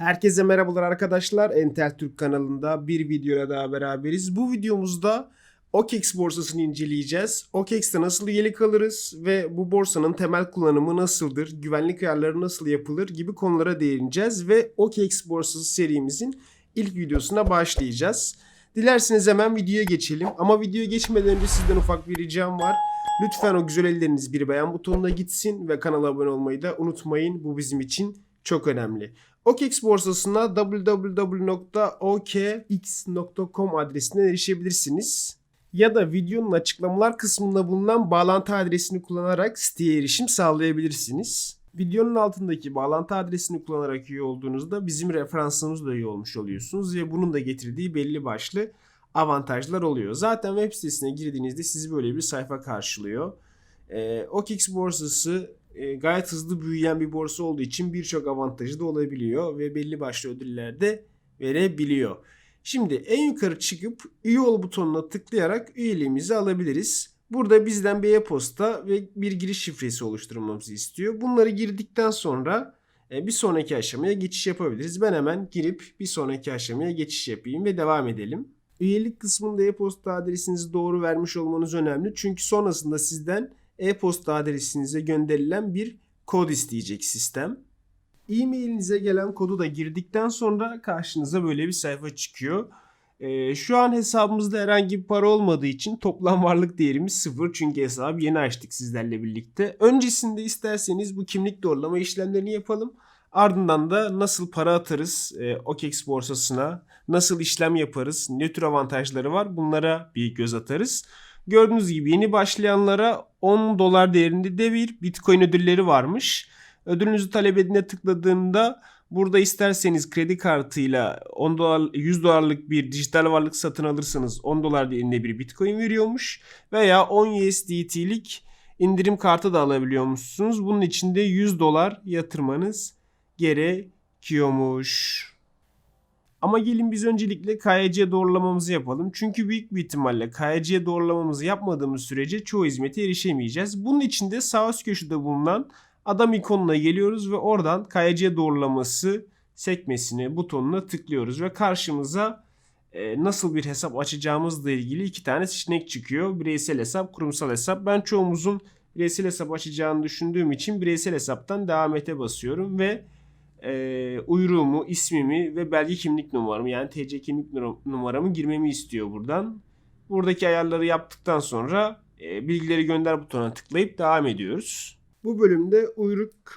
Herkese merhabalar arkadaşlar. Entel Türk kanalında bir videoyla daha beraberiz. Bu videomuzda OKEX borsasını inceleyeceğiz. OKEX'te nasıl üyelik alırız ve bu borsanın temel kullanımı nasıldır, güvenlik ayarları nasıl yapılır gibi konulara değineceğiz ve OKEX borsası serimizin ilk videosuna başlayacağız. Dilerseniz hemen videoya geçelim ama videoya geçmeden önce sizden ufak bir ricam var. Lütfen o güzel elleriniz bir beğen butonuna gitsin ve kanala abone olmayı da unutmayın. Bu bizim için çok önemli. OKEX borsasına www.okx.com adresinden erişebilirsiniz. Ya da videonun açıklamalar kısmında bulunan bağlantı adresini kullanarak siteye erişim sağlayabilirsiniz. Videonun altındaki bağlantı adresini kullanarak üye olduğunuzda bizim referansımızla üye olmuş oluyorsunuz ve bunun da getirdiği belli başlı avantajlar oluyor. Zaten web sitesine girdiğinizde sizi böyle bir sayfa karşılıyor. Ee, OKEX borsası e, gayet hızlı büyüyen bir borsa olduğu için birçok avantajı da olabiliyor ve belli başlı ödüller de verebiliyor. Şimdi en yukarı çıkıp üye ol butonuna tıklayarak üyeliğimizi alabiliriz. Burada bizden bir e-posta ve bir giriş şifresi oluşturmamızı istiyor. Bunları girdikten sonra e, bir sonraki aşamaya geçiş yapabiliriz. Ben hemen girip bir sonraki aşamaya geçiş yapayım ve devam edelim. Üyelik kısmında e-posta adresinizi doğru vermiş olmanız önemli. Çünkü sonrasında sizden e-posta adresinize gönderilen bir kod isteyecek sistem. E-mailinize gelen kodu da girdikten sonra karşınıza böyle bir sayfa çıkıyor. Ee, şu an hesabımızda herhangi bir para olmadığı için toplam varlık değerimiz sıfır. Çünkü hesabı yeni açtık sizlerle birlikte. Öncesinde isterseniz bu kimlik doğrulama işlemlerini yapalım. Ardından da nasıl para atarız e, OKEX borsasına, nasıl işlem yaparız, ne tür avantajları var bunlara bir göz atarız. Gördüğünüz gibi yeni başlayanlara 10 dolar değerinde de bir Bitcoin ödülleri varmış. Ödülünüzü talep edine tıkladığında burada isterseniz kredi kartıyla 10 dolar 100 dolarlık bir dijital varlık satın alırsanız 10 dolar değerinde bir Bitcoin veriyormuş veya 10 USDT'lik indirim kartı da alabiliyormuşsunuz. Bunun için de 100 dolar yatırmanız gerekiyormuş. Ama gelin biz öncelikle KYC doğrulamamızı yapalım. Çünkü büyük bir ihtimalle KYC doğrulamamızı yapmadığımız sürece çoğu hizmete erişemeyeceğiz. Bunun için de sağ üst köşede bulunan adam ikonuna geliyoruz ve oradan KYC doğrulaması sekmesine butonuna tıklıyoruz ve karşımıza e, nasıl bir hesap açacağımızla ilgili iki tane seçenek çıkıyor. Bireysel hesap, kurumsal hesap. Ben çoğumuzun bireysel hesap açacağını düşündüğüm için bireysel hesaptan devam ete basıyorum ve e, uyruğumu, ismimi ve belge kimlik numaramı yani TC kimlik numaramı girmemi istiyor buradan. Buradaki ayarları yaptıktan sonra e, bilgileri gönder butonuna tıklayıp devam ediyoruz. Bu bölümde uyruk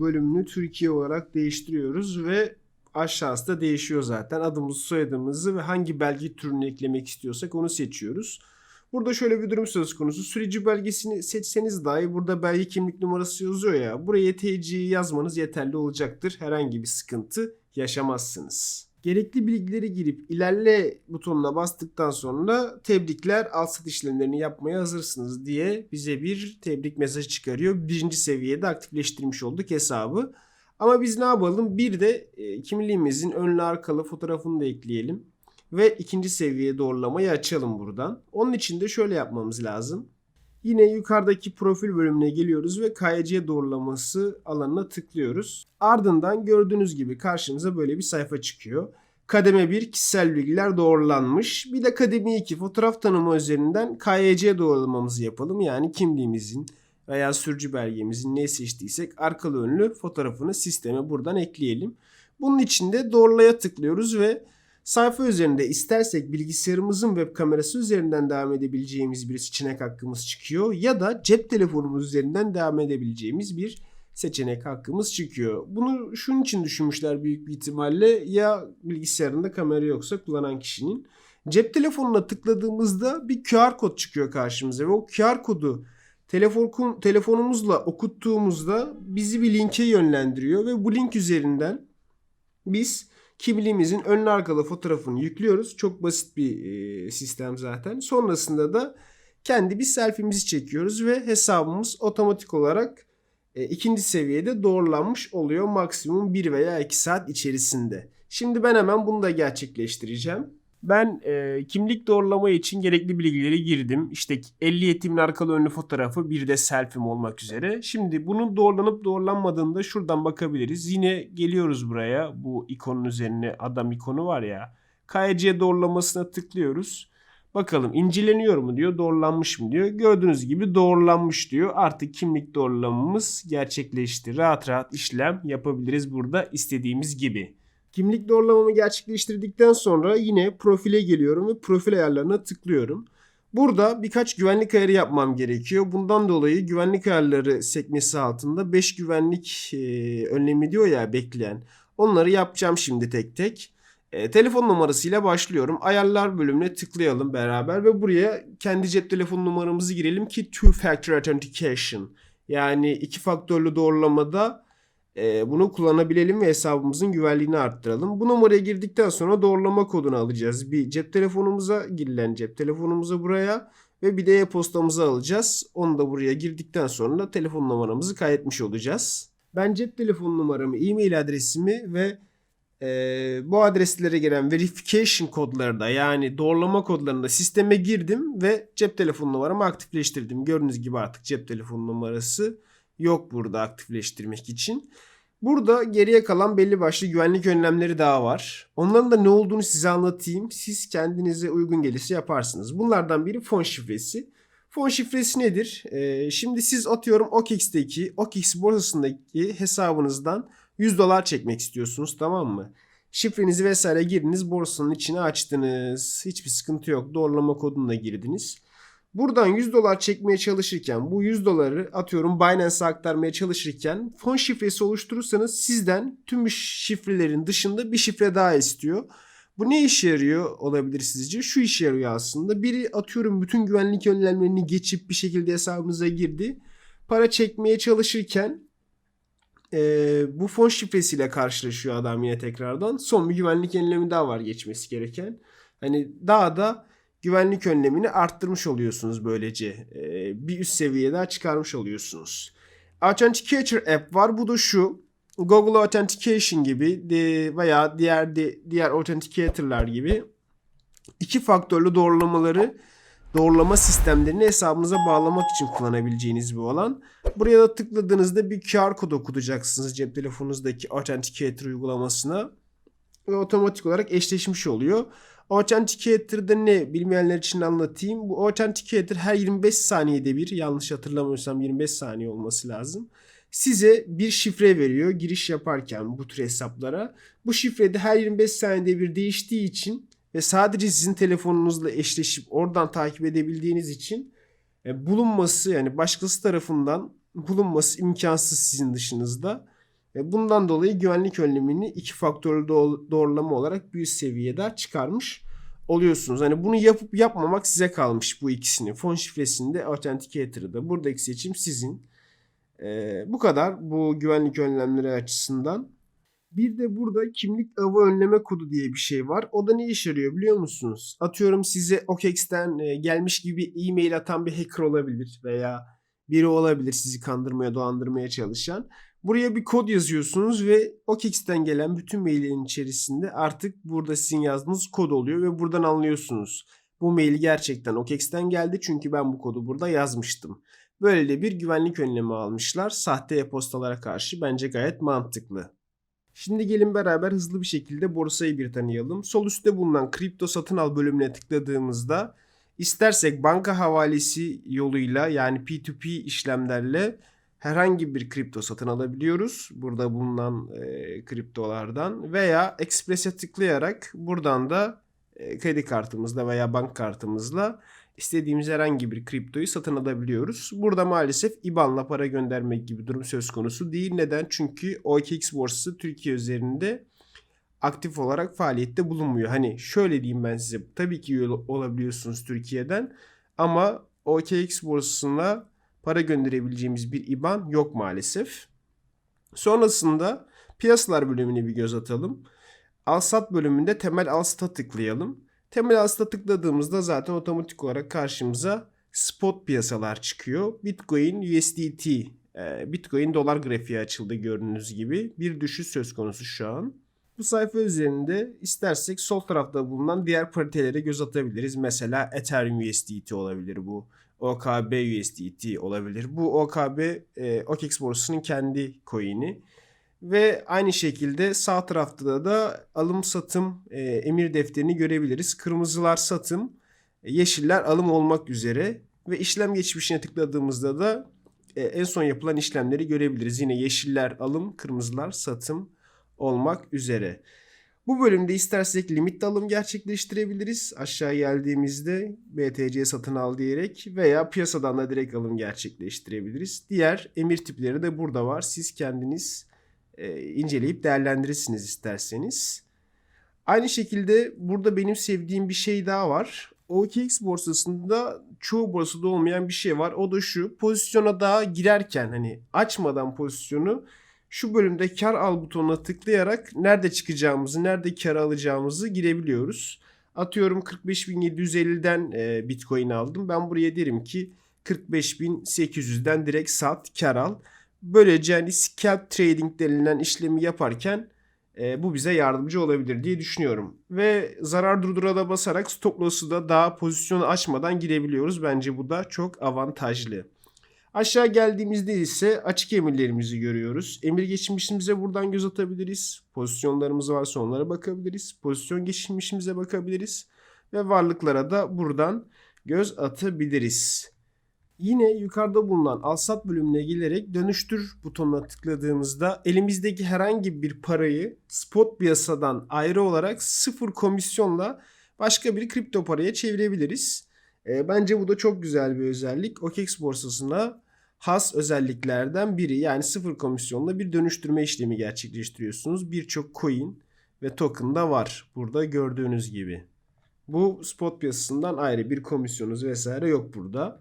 bölümünü Türkiye olarak değiştiriyoruz ve aşağısı da değişiyor zaten. Adımızı, soyadımızı ve hangi belge türünü eklemek istiyorsak onu seçiyoruz. Burada şöyle bir durum söz konusu. Sürücü belgesini seçseniz dahi burada belge kimlik numarası yazıyor ya. Buraya TC'yi yazmanız yeterli olacaktır. Herhangi bir sıkıntı yaşamazsınız. Gerekli bilgileri girip ilerle butonuna bastıktan sonra tebrikler alt sat işlemlerini yapmaya hazırsınız diye bize bir tebrik mesajı çıkarıyor. Birinci seviyede aktifleştirmiş olduk hesabı. Ama biz ne yapalım? Bir de e, kimliğimizin önlü arkalı fotoğrafını da ekleyelim ve ikinci seviyeye doğrulamayı açalım buradan. Onun için de şöyle yapmamız lazım. Yine yukarıdaki profil bölümüne geliyoruz ve KYC doğrulaması alanına tıklıyoruz. Ardından gördüğünüz gibi karşımıza böyle bir sayfa çıkıyor. Kademe 1 kişisel bilgiler doğrulanmış. Bir de kademe 2 fotoğraf tanımı üzerinden KYC doğrulamamızı yapalım. Yani kimliğimizin veya sürücü belgemizin ne seçtiysek arkalı önlü fotoğrafını sisteme buradan ekleyelim. Bunun için de doğrulaya tıklıyoruz ve Sayfa üzerinde istersek bilgisayarımızın web kamerası üzerinden devam edebileceğimiz bir seçenek hakkımız çıkıyor ya da cep telefonumuz üzerinden devam edebileceğimiz bir seçenek hakkımız çıkıyor. Bunu şunun için düşünmüşler büyük bir ihtimalle ya bilgisayarında kamera yoksa kullanan kişinin. Cep telefonuna tıkladığımızda bir QR kod çıkıyor karşımıza ve o QR kodu telefon, telefonumuzla okuttuğumuzda bizi bir linke yönlendiriyor ve bu link üzerinden biz kimliğimizin önlü arkalı fotoğrafını yüklüyoruz. Çok basit bir e, sistem zaten. Sonrasında da kendi bir selfie'mizi çekiyoruz ve hesabımız otomatik olarak e, ikinci seviyede doğrulanmış oluyor maksimum 1 veya 2 saat içerisinde. Şimdi ben hemen bunu da gerçekleştireceğim. Ben e, kimlik doğrulama için gerekli bilgileri girdim. İşte ehliyetimin arkalı önlü fotoğrafı bir de selfie'm olmak üzere. Şimdi bunun doğrulanıp doğrulanmadığını da şuradan bakabiliriz. Yine geliyoruz buraya. Bu ikonun üzerine adam ikonu var ya. KYC doğrulamasına tıklıyoruz. Bakalım inceleniyor mu diyor, doğrulanmış mı diyor. Gördüğünüz gibi doğrulanmış diyor. Artık kimlik doğrulamamız gerçekleşti. Rahat rahat işlem yapabiliriz burada istediğimiz gibi. Kimlik doğrulamamı gerçekleştirdikten sonra yine profile geliyorum ve profil ayarlarına tıklıyorum. Burada birkaç güvenlik ayarı yapmam gerekiyor. Bundan dolayı güvenlik ayarları sekmesi altında 5 güvenlik e, önlemi diyor ya bekleyen. Onları yapacağım şimdi tek tek. E, telefon numarasıyla başlıyorum. Ayarlar bölümüne tıklayalım beraber ve buraya kendi cep telefon numaramızı girelim ki two factor authentication yani iki faktörlü doğrulamada e, bunu kullanabilelim ve hesabımızın güvenliğini arttıralım. Bu numaraya girdikten sonra doğrulama kodunu alacağız. Bir cep telefonumuza girilen cep telefonumuza buraya ve bir de e-postamızı alacağız. Onu da buraya girdikten sonra telefon numaramızı kaydetmiş olacağız. Ben cep telefon numaramı, e-mail adresimi ve e, bu adreslere gelen verification kodları da yani doğrulama kodlarını da sisteme girdim ve cep telefon numaramı aktifleştirdim. Gördüğünüz gibi artık cep telefon numarası yok burada aktifleştirmek için. Burada geriye kalan belli başlı güvenlik önlemleri daha var. Onların da ne olduğunu size anlatayım. Siz kendinize uygun gelirse yaparsınız. Bunlardan biri fon şifresi. Fon şifresi nedir? Ee, şimdi siz atıyorum OKX'teki, OKX borsasındaki hesabınızdan 100 dolar çekmek istiyorsunuz tamam mı? Şifrenizi vesaire girdiniz borsanın içine açtınız. Hiçbir sıkıntı yok. Doğrulama kodunu da girdiniz. Buradan 100 dolar çekmeye çalışırken bu 100 doları atıyorum Binance'a aktarmaya çalışırken fon şifresi oluşturursanız sizden tüm şifrelerin dışında bir şifre daha istiyor. Bu ne işe yarıyor olabilir sizce? Şu işe yarıyor aslında. Biri atıyorum bütün güvenlik önlemlerini geçip bir şekilde hesabınıza girdi. Para çekmeye çalışırken e, bu fon şifresiyle karşılaşıyor adam yine tekrardan. Son bir güvenlik önlemi daha var geçmesi gereken. Hani daha da güvenlik önlemini arttırmış oluyorsunuz böylece. E, bir üst seviyeye daha çıkarmış oluyorsunuz. Authenticator app var. Bu da şu. Google Authentication gibi de, veya diğer de, diğer authenticator'lar gibi iki faktörlü doğrulamaları doğrulama sistemlerini hesabınıza bağlamak için kullanabileceğiniz bir alan. Buraya da tıkladığınızda bir QR kod okutacaksınız cep telefonunuzdaki Authenticator uygulamasına ve otomatik olarak eşleşmiş oluyor. Authenticator'da ne bilmeyenler için anlatayım. Bu Authenticator her 25 saniyede bir yanlış hatırlamıyorsam 25 saniye olması lazım. Size bir şifre veriyor giriş yaparken bu tür hesaplara. Bu şifre de her 25 saniyede bir değiştiği için ve sadece sizin telefonunuzla eşleşip oradan takip edebildiğiniz için e, bulunması yani başkası tarafından bulunması imkansız sizin dışınızda. Ve bundan dolayı güvenlik önlemini iki faktörlü doğrulama olarak bir seviyede çıkarmış oluyorsunuz. Hani bunu yapıp yapmamak size kalmış bu ikisini. Fon şifresini de Authenticator'ı da. Buradaki seçim sizin. Ee, bu kadar bu güvenlik önlemleri açısından. Bir de burada kimlik avı önleme kodu diye bir şey var. O da ne işe yarıyor biliyor musunuz? Atıyorum size OKEX'ten e, gelmiş gibi e-mail atan bir hacker olabilir veya biri olabilir sizi kandırmaya, dolandırmaya çalışan. Buraya bir kod yazıyorsunuz ve OKEX'ten gelen bütün maillerin içerisinde artık burada sizin yazdığınız kod oluyor ve buradan anlıyorsunuz. Bu mail gerçekten OKEX'ten geldi çünkü ben bu kodu burada yazmıştım. Böyle de bir güvenlik önlemi almışlar. Sahte e-postalara karşı bence gayet mantıklı. Şimdi gelin beraber hızlı bir şekilde borsayı bir tanıyalım. Sol üstte bulunan kripto satın al bölümüne tıkladığımızda istersek banka havalesi yoluyla yani P2P işlemlerle herhangi bir kripto satın alabiliyoruz. Burada bulunan e, kriptolardan veya Express'e tıklayarak buradan da e, kredi kartımızla veya bank kartımızla istediğimiz herhangi bir kriptoyu satın alabiliyoruz. Burada maalesef IBAN'la para göndermek gibi durum söz konusu değil. Neden? Çünkü OKX borsası Türkiye üzerinde aktif olarak faaliyette bulunmuyor. Hani şöyle diyeyim ben size. Tabii ki olabiliyorsunuz Türkiye'den ama OKX borsasına para gönderebileceğimiz bir IBAN yok maalesef. Sonrasında piyasalar bölümüne bir göz atalım. Alsat bölümünde temel alsata tıklayalım. Temel alsata tıkladığımızda zaten otomatik olarak karşımıza spot piyasalar çıkıyor. Bitcoin, USDT, e, Bitcoin dolar grafiği açıldı gördüğünüz gibi. Bir düşüş söz konusu şu an. Bu sayfa üzerinde istersek sol tarafta bulunan diğer paritelere göz atabiliriz. Mesela Ethereum USDT olabilir bu. OKB USDT olabilir. Bu OKB e, OKEX borsasının kendi coin'i. Ve aynı şekilde sağ tarafta da alım satım e, emir defterini görebiliriz. Kırmızılar satım, e, yeşiller alım olmak üzere ve işlem geçmişine tıkladığımızda da e, en son yapılan işlemleri görebiliriz. Yine yeşiller alım, kırmızılar satım olmak üzere. Bu bölümde istersek limit alım gerçekleştirebiliriz. Aşağı geldiğimizde BTC satın al diyerek veya piyasadan da direkt alım gerçekleştirebiliriz. Diğer emir tipleri de burada var. Siz kendiniz e, inceleyip değerlendirirsiniz isterseniz. Aynı şekilde burada benim sevdiğim bir şey daha var. OKX borsasında çoğu borsada olmayan bir şey var. O da şu pozisyona daha girerken hani açmadan pozisyonu şu bölümde kar al butonuna tıklayarak nerede çıkacağımızı, nerede kar alacağımızı girebiliyoruz. Atıyorum 45.750'den e, Bitcoin aldım. Ben buraya derim ki 45.800'den direkt sat, kar al. Böylece hani scalp trading denilen işlemi yaparken e, bu bize yardımcı olabilir diye düşünüyorum. Ve zarar durdura da basarak stop loss'u da daha pozisyonu açmadan girebiliyoruz. Bence bu da çok avantajlı. Aşağı geldiğimizde ise açık emirlerimizi görüyoruz. Emir geçmişimize buradan göz atabiliriz. Pozisyonlarımız varsa onlara bakabiliriz. Pozisyon geçmişimize bakabiliriz. Ve varlıklara da buradan göz atabiliriz. Yine yukarıda bulunan alsat bölümüne gelerek dönüştür butonuna tıkladığımızda elimizdeki herhangi bir parayı spot piyasadan ayrı olarak sıfır komisyonla başka bir kripto paraya çevirebiliriz. E, bence bu da çok güzel bir özellik. OKEX borsasına has özelliklerden biri. Yani sıfır komisyonla bir dönüştürme işlemi gerçekleştiriyorsunuz. Birçok coin ve token da var. Burada gördüğünüz gibi. Bu spot piyasasından ayrı bir komisyonuz vesaire yok burada.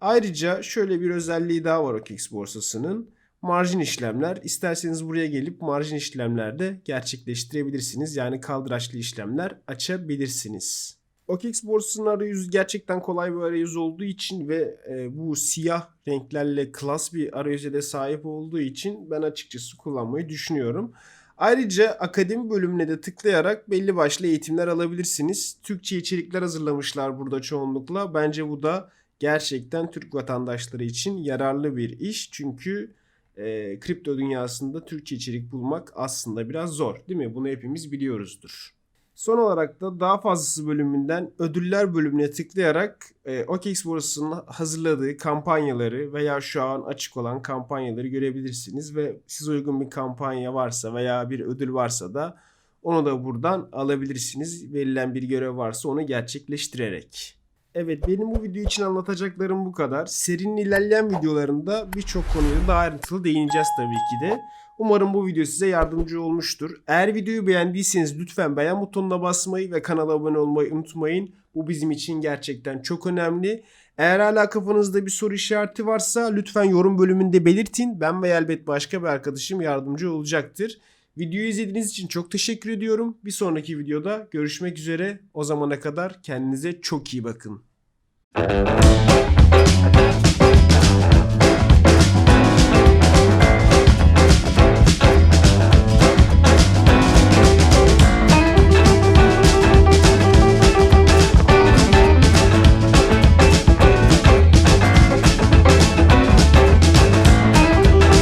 Ayrıca şöyle bir özelliği daha var OKEX borsasının. Marjin işlemler. İsterseniz buraya gelip marjin işlemlerde gerçekleştirebilirsiniz. Yani kaldıraçlı işlemler açabilirsiniz. OKEX borsasının arayüzü gerçekten kolay bir arayüz olduğu için ve e, bu siyah renklerle klas bir arayüze de sahip olduğu için ben açıkçası kullanmayı düşünüyorum. Ayrıca akademi bölümüne de tıklayarak belli başlı eğitimler alabilirsiniz. Türkçe içerikler hazırlamışlar burada çoğunlukla. Bence bu da gerçekten Türk vatandaşları için yararlı bir iş. Çünkü e, kripto dünyasında Türkçe içerik bulmak aslında biraz zor değil mi? Bunu hepimiz biliyoruzdur. Son olarak da daha fazlası bölümünden ödüller bölümüne tıklayarak e, OKEX borsasının hazırladığı kampanyaları veya şu an açık olan kampanyaları görebilirsiniz ve size uygun bir kampanya varsa veya bir ödül varsa da onu da buradan alabilirsiniz. Verilen bir görev varsa onu gerçekleştirerek. Evet benim bu video için anlatacaklarım bu kadar. Serinin ilerleyen videolarında birçok konuya daha ayrıntılı değineceğiz tabii ki de. Umarım bu video size yardımcı olmuştur. Eğer videoyu beğendiyseniz lütfen beğen butonuna basmayı ve kanala abone olmayı unutmayın. Bu bizim için gerçekten çok önemli. Eğer hala kafanızda bir soru işareti varsa lütfen yorum bölümünde belirtin. Ben ve elbet başka bir arkadaşım yardımcı olacaktır. Videoyu izlediğiniz için çok teşekkür ediyorum. Bir sonraki videoda görüşmek üzere. O zamana kadar kendinize çok iyi bakın.